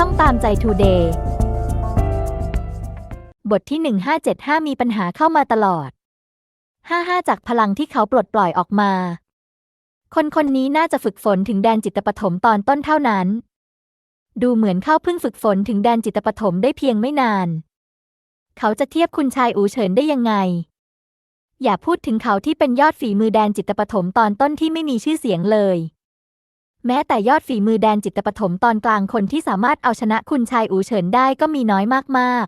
ช่องตามใจทูเดย์บทที่ 1575 มีปัญหาเข้ามาตลอด 55 จากพลังที่เขาปลดปล่อยออกมา คนคนนี้น่าจะฝึกฝนถึงแดนจิตปฐมตอนต้นเท่านั้น ดูเหมือนเข้าเพิ่งฝึกฝนถึงแดนจิตปฐมได้เพียงไม่นาน เขาจะเทียบคุณชายอูเฉินได้ยังไง อย่าพูดถึงเขาที่เป็นยอดฝีมือแดนจิตปฐมตอนต้นที่ไม่มีชื่อเสียงเลย แม้แต่ยอดฝีมือแดนจิตปฐมตอนกลางคนที่สามารถเอาชนะคุณชายอูเฉินได้ก็มีน้อยมาก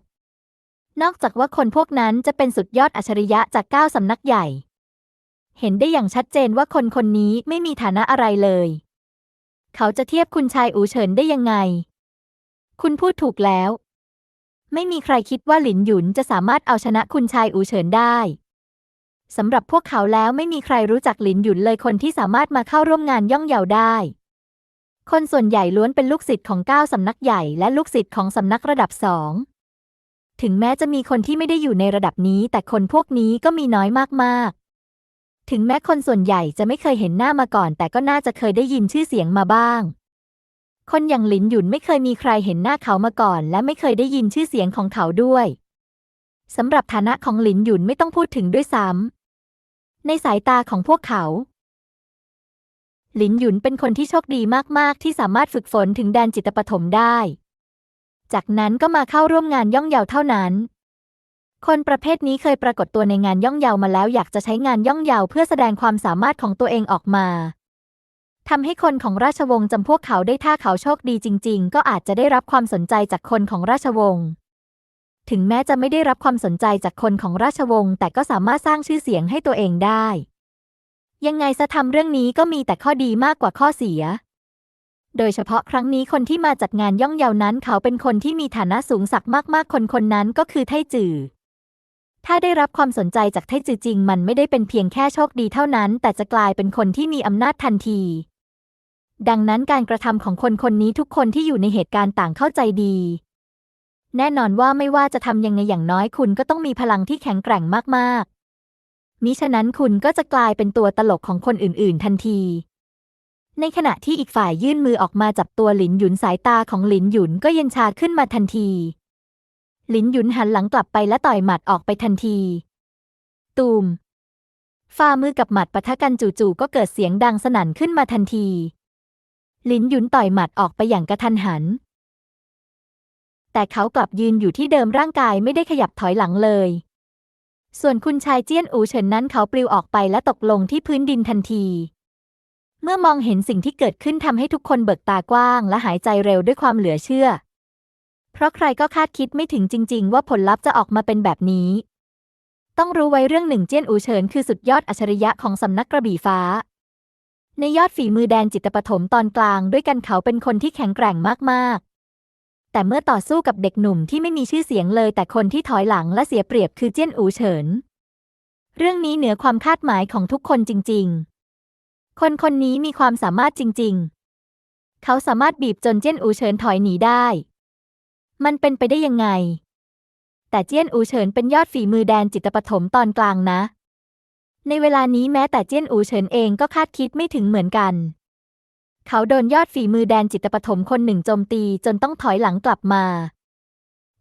ๆ นอกจากว่าคนพวกนั้นจะเป็นสุดยอดอัจฉริยะจากเก้าสำนักใหญ่ เห็นได้อย่างชัดเจนว่าคนคนนี้ไม่มีฐานะอะไรเลย เขาจะเทียบคุณชายอูเฉินได้ยังไง คุณพูดถูกแล้ว ไม่มีใครคิดว่าหลินหยุนจะสามารถเอาชนะคุณชายอูเฉินได้สำหรับพวกเขาแล้วไม่มีใครรู้จักหลินหยุนเลยคนที่สามารถมาเข้าร่วมงานย่องเยาได้ คนส่วนใหญ่ล้วนเป็นลูกศิษย์ของเก้าสำนักใหญ่และลูกศิษย์ของสำนักระดับสอง ถึงแม้จะมีคนที่ไม่ได้อยู่ในระดับนี้ แต่คนพวกนี้ก็มีน้อยมากๆ ถึงแม้คนส่วนใหญ่จะไม่เคยเห็นหน้ามาก่อน แต่ก็น่าจะเคยได้ยินชื่อเสียงมาบ้าง คนอย่างหลินหยุนไม่เคยมีใครเห็นหน้าเขามาก่อน และไม่เคยได้ยินชื่อเสียงของเขาด้วยสำหรับฐานะของหลินหยุนไม่ต้องพูดถึงด้วยซ้ำในสายตาของพวกเขา หลินหยุนเป็นคนที่โชคดีมาก ๆ ที่สามารถฝึกฝนถึงแดนจิตปฐมได้ จากนั้นก็มาเข้าร่วมงานย่องเยาเท่านั้น คนประเภทนี้เคยปรากฏตัวในงานย่องเยามาแล้วอยากจะใช้งานย่องเยาเพื่อแสดงความสามารถของตัวเองออกมาทำให้คนของราชวงศ์จำพวกเขาได้ถ้าเขาโชคดีจริง ๆ ก็อาจจะได้รับความสนใจจากคนของราชวงศ์ถึงแม้จะไม่ได้รับความสนใจจากคนของราชวงศ์แต่ก็สามารถสร้างชื่อเสียงให้ตัวเองได้ ยังไงซะทำเรื่องนี้ก็มีแต่ข้อดีมากกว่าข้อเสีย โดยเฉพาะครั้งนี้คนที่มาจัดงานย่องเยานั้น เขาเป็นคนที่มีฐานะสูงสักมากๆ คนคนนั้นก็คือไทจือ ถ้าได้รับความสนใจจากไทจือจริง มันไม่ได้เป็นเพียงแค่โชคดีเท่านั้น แต่จะกลายเป็นคนที่มีอำนาจทันที ดังนั้นการกระทำของคนคนนี้ทุกคนที่อยู่ในเหตุการณ์ต่างเข้าใจดี แน่นอนว่าไม่ว่าจะทำยังไงอย่างน้อยคุณก็ต้องมีพลังที่แข็งแกร่งมากๆ มิฉะนั้นคุณก็จะกลายเป็นตัวตลกของคนอื่น ๆ ทันที ในขณะที่อีกฝ่ายยื่นมือออกมาจับตัวหลินหยุนสายตาของหลินหยุนก็เย็นชาขึ้นมาทันที หลินหยุนหันหลังกลับไปและต่อยหมัดออกไปทันที ตูมฝ่ามือกับหมัดปะทะกันจู่ๆก็เกิดเสียงดังสนั่นขึ้นมาทันที หลินหยุนต่อยหมัดออกไปอย่างกระทันหัน แต่เขากลับยืนอยู่ที่เดิมร่างกายไม่ได้ขยับถอยหลังเลย ส่วนคุณชายเจี้ยนอูเฉินนั้นเขาปลิวออกไปและตกลงที่พื้นดินทันที เมื่อมองเห็นสิ่งที่เกิดขึ้นทำให้ทุกคนเบิกตากว้าง และหายใจเร็วด้วยความเหลือเชื่อ เพราะใครก็คาดคิดไม่ถึงจริง ๆ ว่าผลลัพธ์จะออกมาเป็นแบบนี้ ต้องรู้ไว้เรื่องหนึ่งเจี้ยนอูเฉินคือสุดยอดอัจฉริยะของสำนักกระบี่ฟ้า ในยอดฝีมือแดนจิตปฐมตอนกลางด้วยกันเขาเป็นคนที่แข็งแกร่งมากๆ แต่เมื่อต่อสู้กับเด็กหนุ่มที่ไม่มีชื่อเสียงเลย แต่คนที่ถอยหลังและเสียเปรียบคือเจี้ยนอูเฉิน เรื่องนี้เหนือความคาดหมายของทุกคนจริง ๆ คนคนนี้มีความสามารถจริง ๆ เขาสามารถบีบจนเจี้ยนอูเฉินถอยหนีได้ มันเป็นไปได้ยังไง แต่เจี้ยนอูเฉินเป็นยอดฝีมือแดนจิตปฐมตอนกลางนะ ในเวลานี้แม้แต่เจี้ยนอูเฉินเองก็คาดคิดไม่ถึงเหมือนกัน เขาโดนยอดฝีมือแดนจิตปฐมคนหนึ่งโจมตีจนต้องถอยหลังกลับมา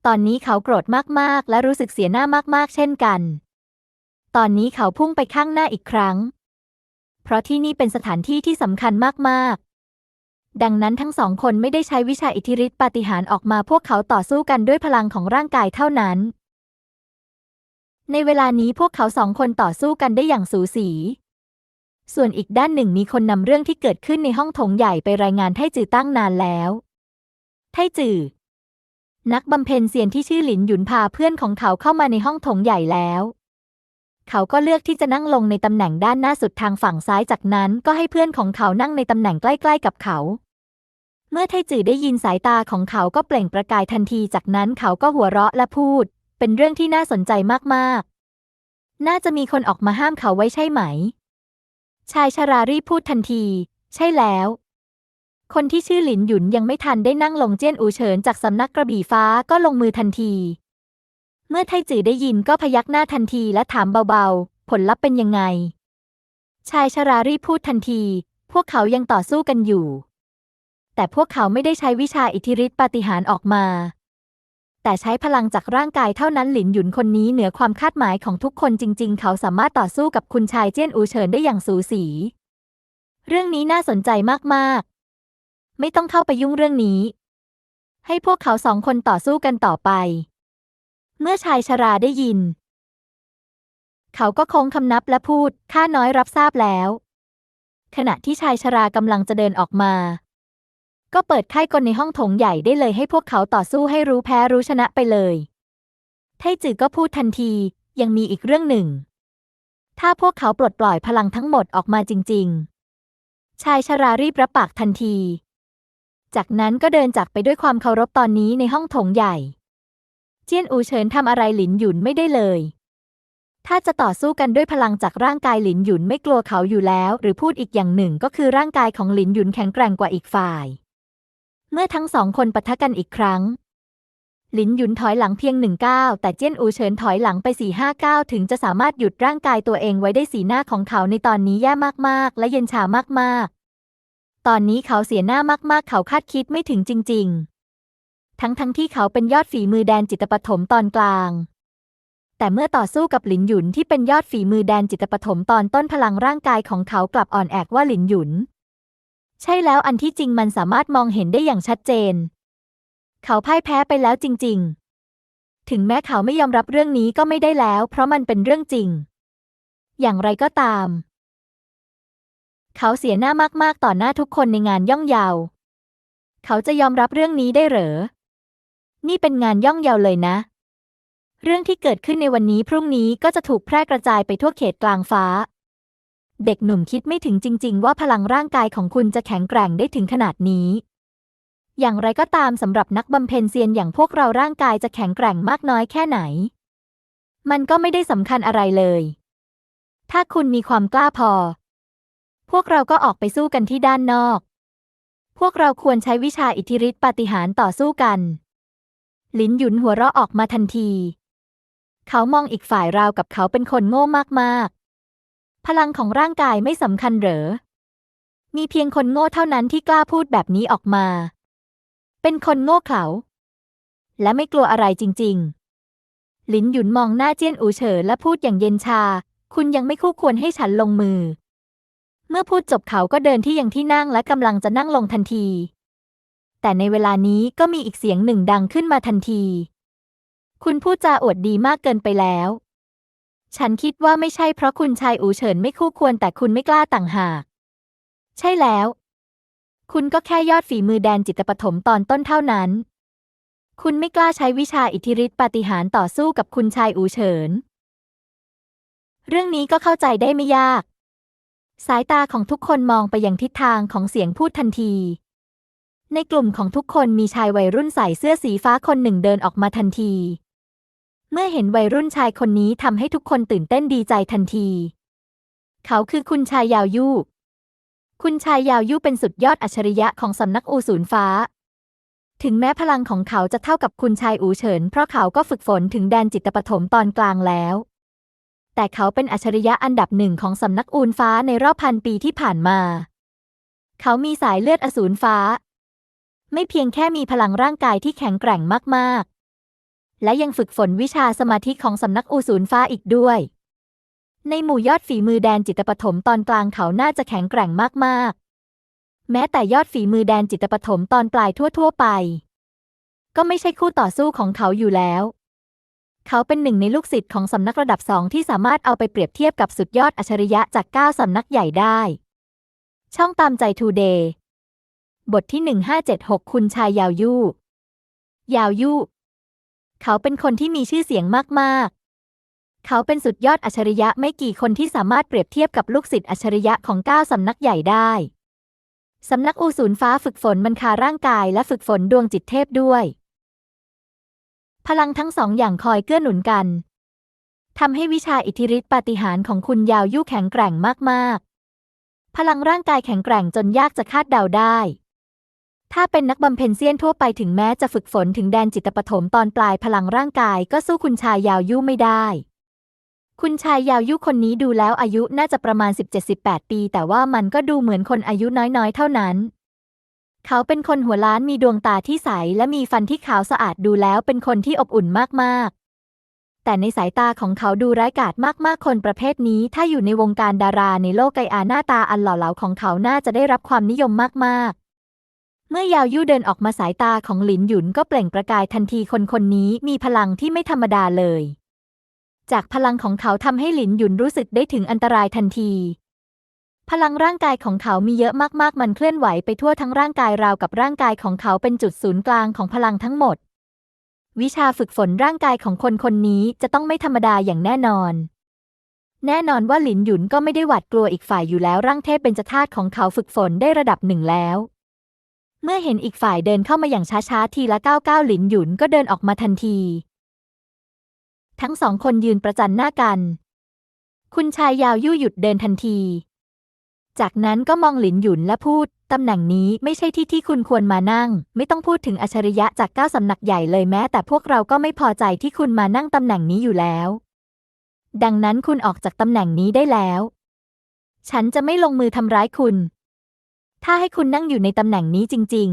ตอนนี้เขาโกรธมากๆ และรู้สึกเสียหน้ามากๆ เช่นกัน ตอนนี้เขาพุ่งไปข้างหน้าอีกครั้ง เพราะที่นี่เป็นสถานที่ที่สำคัญมากๆ ดังนั้นทั้งสองคนไม่ได้ใช้วิชาอิทธิฤทธิปาฏิหาริย์ออกมาพวกเขาต่อสู้กันด้วยพลังของร่างกายเท่านั้น ในเวลานี้พวกเขาสองคนต่อสู้กันได้อย่างสูสี ส่วนอีกด้านหนึ่งมีคนนำเรื่องที่เกิดขึ้นในห้องโถงใหญ่ไปรายงานไทจือตั้งนานแล้ว ไทจือ นักบำเพ็ญเซียนที่ชื่อหลินหยุนพาเพื่อนของเขาเข้ามาในห้องโถงใหญ่แล้ว เขาก็เลือกที่จะนั่งลงในตำแหน่งด้านหน้าสุดทางฝั่งซ้ายจากนั้นก็ให้เพื่อนของเขานั่งในตำแหน่งใกล้ ๆ กับเขา เมื่อไทจือได้ยินสายตาของเขาก็เปล่งประกายทันทีจากนั้นเขาก็หัวเราะและพูด เป็นเรื่องที่น่าสนใจมากๆ น่าจะมีคนออกมาห้ามเขาไว้ใช่ไหม ชายชารารีพูดทันที ใช่แล้ว คนที่ชื่อหลินหยุนยังไม่ทันได้นั่งลงเจี้ยนอูเฉินจากสำนักกระบี่ฟ้าก็ลงมือทันที เมื่อไทจือได้ยินก็พยักหน้าทันทีและถามเบาๆ ผลลัพธ์เป็นยังไง ชายชารารีพูดทันที พวกเขายังต่อสู้กันอยู่ แต่พวกเขาไม่ได้ใช้วิชาอิทธิฤทธิปาฏิหาริย์ออกมา แต่ใช้พลังจากร่างกายเท่านั้นหลินหยุนคนนี้เหนือความคาดหมายของทุกคนจริง ๆ เขาสามารถต่อสู้กับคุณชายเจี้ยนอูเฉินได้อย่างสูสี เรื่องนี้น่าสนใจมากๆ ไม่ต้องเข้าไปยุ่งเรื่องนี้ ให้พวกเขาสองคนต่อสู้กันต่อไป เมื่อชายชราได้ยิน เขาก็โค้งคำนับและพูดข้าน้อยรับทราบแล้ว ขณะที่ชายชรากำลังจะเดินออกมา ก็เปิดไข้กลในห้องโถงใหญ่ได้เลยให้พวกเขาต่อสู้ให้รู้แพ้รู้ชนะไปเลย ไทจือก็พูดทันที ยังมีอีกเรื่องหนึ่ง ถ้าพวกเขาปลดปล่อยพลังทั้งหมดออกมาจริง ๆ ชายชรารีบรับปากทันที จากนั้นก็เดินจากไปด้วยความเคารพตอนนี้ในห้องโถงใหญ่ เจียนอูเฉินทำอะไรหลินหยุนไม่ได้เลย ถ้าจะต่อสู้กันด้วยพลังจากร่างกายหลินหยุนไม่กลัวเขาอยู่แล้ว หรือพูดอีกอย่างหนึ่งก็คือร่างกายของหลินหยุนแข็งแกร่งกว่าอีกฝ่าย เมื่อทั้งสองคนปะทะกันอีกครั้ง หลินหยุนถอยหลังเพียงหนึ่งก้าวแต่เจี้ยนอูเฉินถอยหลังไปสี่ห้าก้าวถึงจะสามารถหยุดร่างกายตัวเองไว้ได้สีหน้าของเขาในตอนนี้แย่มากๆ และเย็นชามากๆ ตอนนี้เขาเสียหน้ามากๆ เขาคาดคิดไม่ถึงจริง ๆ ทั้งๆทที่เขาเป็นยอดฝีมือแดนจิตปฐมตอนกลางแต่เมื่อต่อสู้กับหลินหยุนที่เป็นยอดฝีมือแดนจิตปฐมตอนต้นพลังร่างกายของเขากลับอ่อนแอกว่าหลินหยุน ใช่แล้วอันที่จริงมันสามารถมองเห็นได้อย่างชัดเจน เขาพ่ายแพ้ไปแล้วจริง ๆ ถึงแม้เขาไม่ยอมรับเรื่องนี้ก็ไม่ได้แล้ว เพราะมันเป็นเรื่องจริง อย่างไรก็ตาม เขาเสียหน้ามากๆต่อหน้าทุกคนในงานย่องเยาเขาจะยอมรับเรื่องนี้ได้เหรอ นี่เป็นงานย่องเยาเลยนะ เรื่องที่เกิดขึ้นในวันนี้พรุ่งนี้ก็จะถูกแพร่กระจายไปทั่วเขตกลางฟ้า เด็กหนุ่มคิดไม่ถึงจริง ๆ ว่าพลังร่างกายของคุณจะแข็งแกร่งได้ถึงขนาดนี้ อย่างไรก็ตามสำหรับนักบำเพ็ญเซียนอย่างพวกเราร่างกายจะแข็งแกร่งมากน้อยแค่ไหน มันก็ไม่ได้สำคัญอะไรเลย ถ้าคุณมีความกล้าพอ พวกเราก็ออกไปสู้กันที่ด้านนอก พวกเราควรใช้วิชาอิทธิฤทธิปาฏิหาริย์ต่อสู้กัน ลินหยุนหัวเราะออกมาทันที เขามองอีกฝ่ายราวกับเขาเป็นคนโง่มากๆ พลังของร่างกายไม่สำคัญเหรอ มีเพียงคนโง่เท่านั้นที่กล้าพูดแบบนี้ออกมา เป็นคนโง่เขลาและไม่กลัวอะไรจริงๆหลินหยุนมองหน้าเจี้ยนอูเฉินและพูดอย่างเย็นชา คุณยังไม่คู่ควรให้ฉันลงมือ เมื่อพูดจบเขาก็เดินที่ยังที่นั่งและกำลังจะนั่งลงทันที แต่ในเวลานี้ก็มีอีกเสียงหนึ่งดังขึ้นมาทันที คุณพูดจาอวดดีมากเกินไปแล้ว ฉันคิดว่าไม่ใช่เพราะคุณชายอูเฉินไม่คู่ควรแต่คุณไม่กล้าต่างหาก ใช่แล้ว คุณก็แค่ยอดฝีมือแดนจิตปฐมตอนต้นเท่านั้น คุณไม่กล้าใช้วิชาอิทธิฤทธิปาฏิหาริย์ต่อสู้กับคุณชายอูเฉิน เรื่องนี้ก็เข้าใจได้ไม่ยาก สายตาของทุกคนมองไปยังทิศทางของเสียงพูดทันที ในกลุ่มของทุกคนมีชายวัยรุ่นใส่เสื้อสีฟ้าคนหนึ่งเดินออกมาทันที เมื่อเห็นวัยรุ่นชายคนนี้ทำให้ทุกคนตื่นเต้นดีใจทันที เขาคือคุณชายยาวยู่ คุณชายยาวยู่เป็นสุดยอดอัจฉริยะของสำนักอูศูนย์ฟ้า ถึงแม้พลังของเขาจะเท่ากับคุณชายอูเฉิน เพราะเขาก็ฝึกฝนถึงแดนจิตปฐมตอนกลางแล้ว แต่เขาเป็นอัจฉริยะอันดับหนึ่งของสำนักอูนฟ้าในรอบพันปีที่ผ่านมา เขามีสายเลือดอสูรฟ้า ไม่เพียงแค่มีพลังร่างกายที่แข็งแกร่งมากๆ และยังฝึกฝนวิชาสมาธิของสำนักอูศูนฟ้าอีกด้วย ในหมู่ยอดฝีมือแดนจิตปฐมตอนกลางเขาน่าจะแข็งแกร่งมากๆ แม้แต่ยอดฝีมือแดนจิตปฐมตอนปลายทั่ว ๆ ไป ก็ไม่ใช่คู่ต่อสู้ของเขาอยู่แล้ว เขาเป็นหนึ่งในลูกศิษย์ของสำนักระดับสองที่สามารถเอาไปเปรียบเทียบกับสุดยอดอัจฉริยะจากเก้าสำนักใหญ่ได้ ช่องตามใจทูเดย์บทที่ 1576 คุณชายยาวยู่ ยาวยู่ เขาเป็นคนที่มีชื่อเสียงมากๆ เขาเป็นสุดยอดอัจฉริยะไม่กี่คนที่สามารถเปรียบเทียบกับลูกศิษย์อัจฉริยะของเก้าสำนักใหญ่ได้ สำนักอูศูนย์ฟ้าฝึกฝนมันคาร่างกายและฝึกฝนดวงจิตเทพด้วย พลังทั้งสองอย่างคอยเกื้อหนุนกันทำให้วิชาอิทธิฤทธิปาฏิหาริย์ของคุณยาวยู่แข็งแกร่งมากๆ พลังร่างกายแข็งแกร่งจนยากจะคาดเดาได้ ถ้าเป็นนักบำเพ็ญเซียนทั่วไปถึงแม้จะฝึกฝนถึงแดนจิตปฐมตอนปลายพลังร่างกายก็สู้คุณชายยาวยู่ไม่ได้ คุณชายยาวยู่คนนี้ดูแล้วอายุน่าจะประมาณ 17-18 ปี แต่ว่ามันก็ดูเหมือนคนอายุน้อยๆ เท่านั้น เขาเป็นคนหัวล้านมีดวงตาที่ใส และมีฟันที่ขาวสะอาดดูแล้วเป็นคนที่อบอุ่นมากๆแต่ในสายตาของเขาดูร้ายกาจมากๆ คนประเภทนี้ ถ้าอยู่ในวงการดาราในโลกไกอาหน้าตาอันหล่อเหลาของเขาน่าจะได้รับความนิยมมากๆ เมื่อยาวยู่เดินออกมาสายตาของหลินหยุนก็เปล่งประกายทันทีคนคนนี้มีพลังที่ไม่ธรรมดาเลย จากพลังของเขาทำให้หลินหยุนรู้สึกได้ถึงอันตรายทันที พลังร่างกายของเขามีเยอะมากๆ มันเคลื่อนไหวไปทั่วทั้งร่างกายราวกับร่างกายของเขาเป็นจุดศูนย์กลางของพลังทั้งหมด วิชาฝึกฝนร่างกายของคนคนนี้จะต้องไม่ธรรมดาอย่างแน่นอนแน่นอนว่าหลินหยุนก็ไม่ได้หวาดกลัวอีกฝ่ายอยู่แล้วร่างเทพเป็นจธาตุของเขาฝึกฝนได้ระดับหนึ่งแล้ว เมื่อเห็นอีกฝ่ายเดินเข้ามาอย่างช้าๆ ทีละก้าวก้าวหลินหยุนก็เดินออกมาทันที ทั้งสองคนยืนประจันหน้ากัน คุณชายยาวยู่หยุดเดินทันที จากนั้นก็มองหลินหยุนและพูด ตำแหน่งนี้ไม่ใช่ที่ที่คุณควรมานั่ง ไม่ต้องพูดถึงอัจฉริยะจากเก้าสำนักใหญ่เลยแม้ แต่พวกเราก็ไม่พอใจที่คุณมานั่งตำแหน่งนี้อยู่แล้ว ดังนั้นคุณออกจากตำแหน่งนี้ได้แล้ว ฉันจะไม่ลงมือทำร้ายคุณ ถ้าให้คุณนั่งอยู่ในตำแหน่งนี้จริง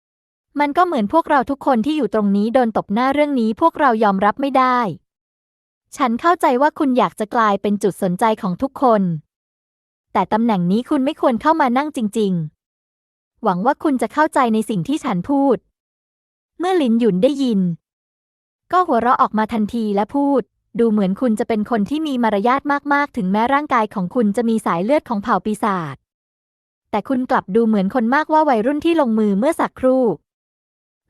ๆ มันก็เหมือนพวกเราทุกคนที่อยู่ตรงนี้โดนตบหน้าเรื่องนี้พวกเรายอมรับไม่ได้ ฉันเข้าใจว่าคุณอยากจะกลายเป็นจุดสนใจของทุกคน แต่ตำแหน่งนี้คุณไม่ควรเข้ามานั่งจริง ๆ หวังว่าคุณจะเข้าใจในสิ่งที่ฉันพูด เมื่อลินหยุนได้ยิน ก็หัวเราะออกมาทันทีและพูดดูเหมือนคุณจะเป็นคนที่มีมารยาทมาก ๆ ถึงแม้ร่างกายของคุณจะมีสายเลือดของเผ่าปีศาจ แต่คุณกลับดูเหมือนคนมากว่าวัยรุ่นที่ลงมือเมื่อสักครู่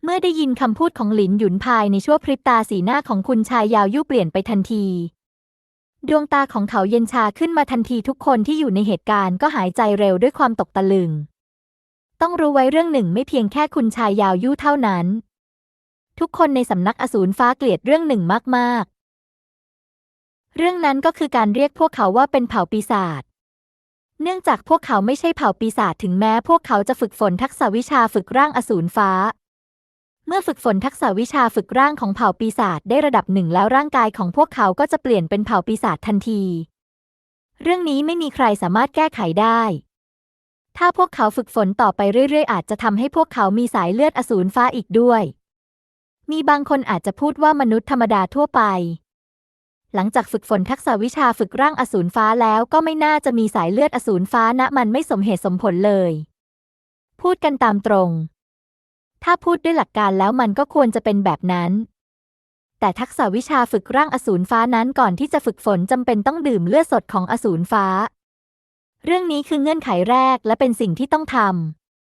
เมื่อได้ยินคำพูดของหลินหยุนภายในชั่วพริบตาสีหน้าของคุณชายยาวยู่เปลี่ยนไปทันที ดวงตาของเขาเย็นชาขึ้นมาทันทีทุกคนที่อยู่ในเหตุการณ์ก็หายใจเร็วด้วยความตกตะลึง ต้องรู้ไว้เรื่องหนึ่งไม่เพียงแค่คุณชายยาวยู่เท่านั้น ทุกคนในสำนักอสูรฟ้าเกลียดเรื่องหนึ่งมากๆ เรื่องนั้นก็คือการเรียกพวกเขาว่าเป็นเผ่าปีศาจ เนื่องจากพวกเขาไม่ใช่เผ่าปีศาจถึงแม้พวกเขาจะฝึกฝนทักษะวิชาฝึกร่างอสูรฟ้า เมื่อฝึกฝนทักษะวิชาฝึกร่างของเผ่าปีศาจได้ระดับหนึ่งแล้วร่างกายของพวกเขาก็จะเปลี่ยนเป็นเผ่าปีศาจทันที เรื่องนี้ไม่มีใครสามารถแก้ไขได้ ถ้าพวกเขาฝึกฝนต่อไปเรื่อย ๆ อาจจะทำให้พวกเขามีสายเลือดอสูรฟ้าอีกด้วย มีบางคนอาจจะพูดว่ามนุษย์ธรรมดาทั่วไป หลังจากฝึกฝนทักษะวิชาฝึกร่างอสูรฟ้าแล้วก็ไม่น่าจะมีสายเลือดอสูรฟ้านะมันไม่สมเหตุสมผลเลย พูดกันตามตรง ถ้าพูดด้วยหลักการแล้วมันก็ควรจะเป็นแบบนั้น แต่ทักษะวิชาฝึกร่างอสูรฟ้านั้นก่อนที่จะฝึกฝนจำเป็นต้องดื่มเลือดสดของอสูรฟ้า เรื่องนี้คือเงื่อนไขแรกและเป็นสิ่งที่ต้องท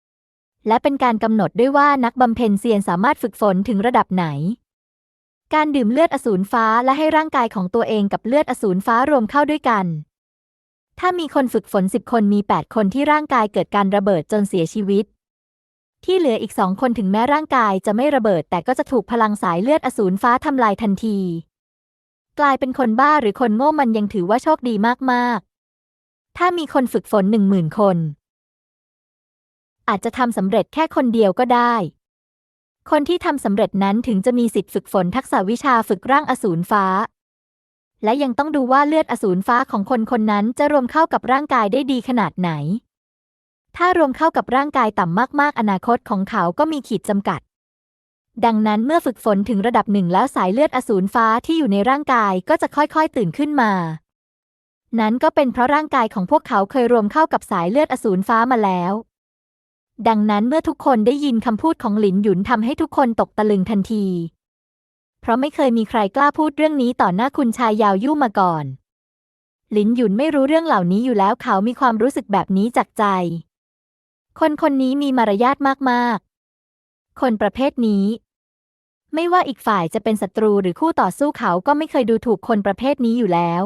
ำและเป็นการกำหนดด้วยว่านักบำเพ็ญเซียนสามารถฝึกฝนถึงระดับไหน การดื่มเลือดอสูรฟ้าและให้ร่างกายของตัวเองกับเลือดอสูรฟ้ารวมเข้าด้วยกัน ถ้ามีคนฝึกฝนสิบคนมีแปดคนที่ร่างกายเกิดการระเบิดจนเสียชีวิต ที่เหลืออีกสองคนถึงแม้ร่างกายจะไม่ระเบิด แต่ก็จะถูกพลังสายเลือดอสูรฟ้าทำลายทันที กลายเป็นคนบ้าหรือคนโง่มันยังถือว่าโชคดีมากๆ ถ้ามีคนฝึกฝนหนึ่งหมื่นคน อาจจะทำสำเร็จแค่คนเดียวก็ได้ คนที่ทำสำเร็จนั้นถึงจะมีสิทธิ์ฝึกฝนทักษะวิชาฝึกร่างอสูรฟ้า และยังต้องดูว่าเลือดอสูรฟ้าของคนคนนั้นจะรวมเข้ากับร่างกายได้ดีขนาดไหน ถ้ารวมเข้ากับร่างกายต่ำมากๆ อนาคตของเขาก็มีขีดจำกัด ดังนั้นเมื่อฝึกฝนถึงระดับหนึ่งแล้วสายเลือดอสูรฟ้าที่อยู่ในร่างกายก็จะค่อยๆตื่นขึ้นมา นั้นก็เป็นเพราะร่างกายของพวกเขาเคยรวมเข้ากับสายเลือดอสูรฟ้ามาแล้ว ดังนั้นเมื่อทุกคนได้ยินคำพูดของหลินหยุนทำให้ทุกคนตกตะลึงทันที เพราะไม่เคยมีใครกล้าพูดเรื่องนี้ต่อหน้าคุณชายยาวยู่มาก่อน หลินหยุนไม่รู้เรื่องเหล่านี้อยู่แล้วเขามีความรู้สึกแบบนี้จากใจ คนคนนี้มีมารยาทมากๆ คนประเภทนี้ ไม่ว่าอีกฝ่ายจะเป็นศัตรูหรือคู่ต่อสู้เขาก็ไม่เคยดูถูกคนประเภทนี้อยู่แล้ว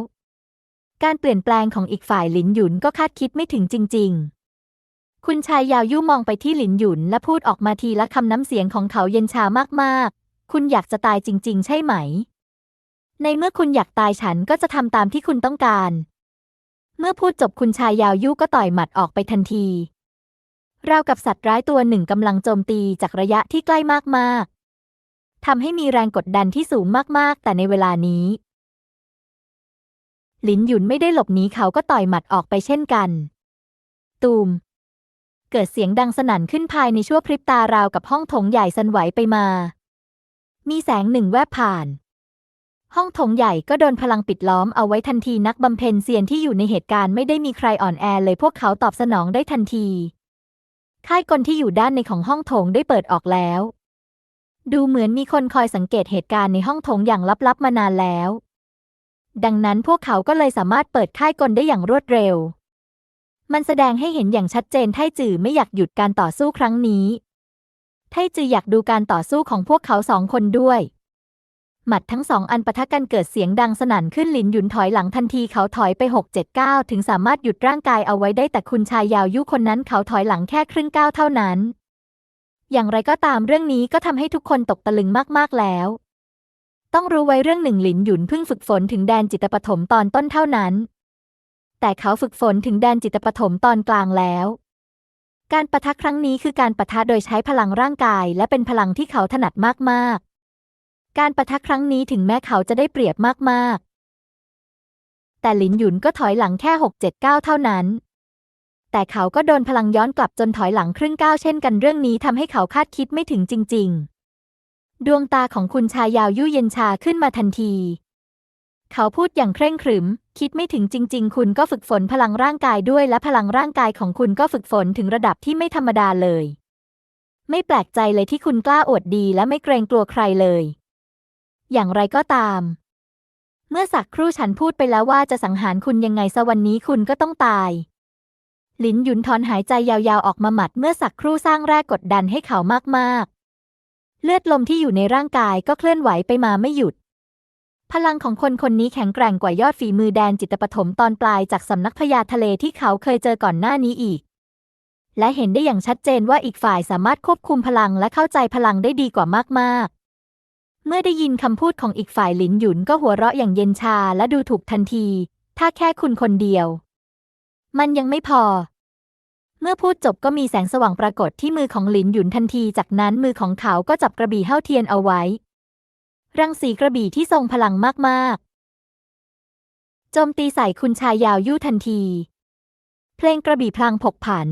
การเปลี่ยนแปลงของอีกฝ่ายหลินหยุนก็คาดคิดไม่ถึงจริง ๆ คุณชายยาวยู่มองไปที่หลินหยุนและพูดออกมาทีละคำน้ำเสียงของเขาเย็นชามากๆ คุณอยากจะตายจริง ๆ ใช่ไหม ในเมื่อคุณอยากตายฉันก็จะทำตามที่คุณต้องการ เมื่อพูดจบคุณชายยาวยู่ก็ต่อยหมัดออกไปทันที ราวกับสัตว์ร้ายตัวหนึ่งกำลังโจมตีจากระยะที่ใกล้มากๆทำให้มีแรงกดดันที่สูงมากๆ แต่ในเวลานี้ หลินหยุนไม่ได้หลบหนีเขาก็ต่อยหมัดออกไปเช่นกัน ตูม เกิดเสียงดังสนั่นขึ้นภายในชั่วพริบตาราวกับห้องโถงใหญ่สั่นไหวไปมา มีแสงหนึ่งแวบผ่าน ห้องโถงใหญ่ก็โดนพลังปิดล้อมเอาไว้ทันทีนักบำเพ็ญเซียนที่อยู่ในเหตุการณ์ไม่ได้มีใครอ่อนแอเลยพวกเขาตอบสนองได้ทันที ค่ายกลที่อยู่ด้านในของห้องโถงได้เปิดออกแล้ว ดูเหมือนมีคนคอยสังเกตเหตุการณ์ในห้องโถงอย่างลับๆมานานแล้ว ดังนั้นพวกเขาก็เลยสามารถเปิดค่ายกลได้อย่างรวดเร็ว มันแสดงให้เห็นอย่างชัดเจนไทจือไม่อยากหยุดการต่อสู้ครั้งนี้ ไทจืออยากดูการต่อสู้ของพวกเขาสองคนด้วย หมัดทั้งสองอันปะทะกันเกิดเสียงดังสนั่นขึ้นหลินหยุนถอยหลังทันทีเขาถอยไป 6 7 9 ถึงสามารถหยุดร่างกายเอาไว้ได้แต่คุณชายยาวยุคนนั้นเขาถอยหลังแค่ครึ่งก้าวเท่านั้น อย่างไรก็ตามเรื่องนี้ก็ทำให้ทุกคนตกตะลึงมากๆแล้วต้องรู้ไว้เรื่องหนึ่งหลินหยุนเพิ่งฝึกฝนถึงแดนจิตปฐมตอนต้นเท่านั้น แต่เขาฝึกฝนถึงแดนจิตปฐมตอนกลางแล้ว การปะทะครั้งนี้คือการปะทะโดยใช้พลังร่างกาย และเป็นพลังที่เขาถนัดมากๆ การปะทะครั้งนี้ถึงแม้เขาจะได้เปรียบมากๆ แต่หลินหยุนก็ถอยหลังแค่6 7 9เท่านั้น แต่เขาก็โดนพลังย้อนกลับจนถอยหลังครึ่งก้าวเช่นกันเรื่องนี้ทำให้เขาคาดคิดไม่ถึงจริง ๆ ดวงตาของคุณชายยาวยุ่เย็นชาขึ้นมาทันที เขาพูดอย่างเคร่งขรึม คิดไม่ถึงจริง ๆ คุณก็ฝึกฝนพลังร่างกายด้วยและพลังร่างกายของคุณก็ฝึกฝนถึงระดับที่ไม่ธรรมดาเลย ไม่แปลกใจเลยที่คุณกล้าอวดดีและไม่เกรงกลัวใครเลย อย่างไรก็ตาม เมื่อสักครู่ฉันพูดไปแล้วว่าจะสังหารคุณยังไงสวันนี้คุณก็ต้องตายลินหยุนถอนหายใจยาวๆออกมาหมัดเมื่อสักครู่สร้างแรกกดดันให้เขามากๆ เลือดลมที่อยู่ในร่างกายก็เคลื่อนไหวไปมาไม่หยุด พลังของคนคนนี้แข็งแกร่งกว่ายอดฝีมือแดนจิตปฐมตอนปลายจากสำนักพญาทะเลที่เขาเคยเจอก่อนหน้านี้อีก และเห็นได้อย่างชัดเจนว่าอีกฝ่ายสามารถควบคุมพลังและเข้าใจพลังได้ดีกว่ามากๆเมื่อได้ยินคำพูดของอีกฝ่ายหลินหยุนก็หัวเราะอย่างเย็นชาและดูถูกทันที ถ้าแค่คุณคนเดียว มันยังไม่พอ เมื่อพูดจบก็มีแสงสว่างปรากฏที่มือของหลินหยุนทันที จากนั้นมือของเขาก็จับกระบี่เห้าเทียนเอาไว้ รังสีกระบี่ที่ทรงพลังมาก ๆ โจมตีใส่คุณชายยาวยู่ทันที เพลงกระบี่พลางผกผัน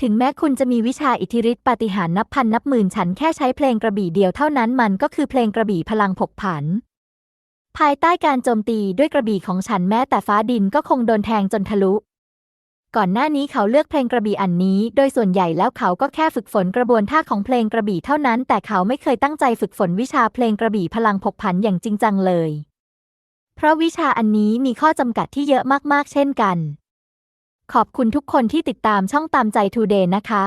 ถึงแม้คุณจะมีวิชาอิทธิฤทธิปาฏิหาริย์นับพันนับหมื่นฉันแค่ใช้เพลงกระบี่เดียวเท่านั้นมันก็คือเพลงกระบี่พลังผกผัน ภายใต้การโจมตีด้วยกระบี่ของฉันแม้แต่ฟ้าดินก็คงโดนแทงจนทะลุ ก่อนหน้านี้เขาเลือกเพลงกระบี่อันนี้ โดยส่วนใหญ่แล้วเขาก็แค่ฝึกฝนกระบวนท่าของเพลงกระบี่เท่านั้น แต่เขาไม่เคยตั้งใจฝึกฝนวิชาเพลงกระบี่พลังผกผันอย่างจริงจังเลย เพราะวิชาอันนี้มีข้อจำกัดที่เยอะมากๆ เช่นกัน ขอบคุณทุกคนที่ติดตามช่องตามใจทูเดย์นะคะ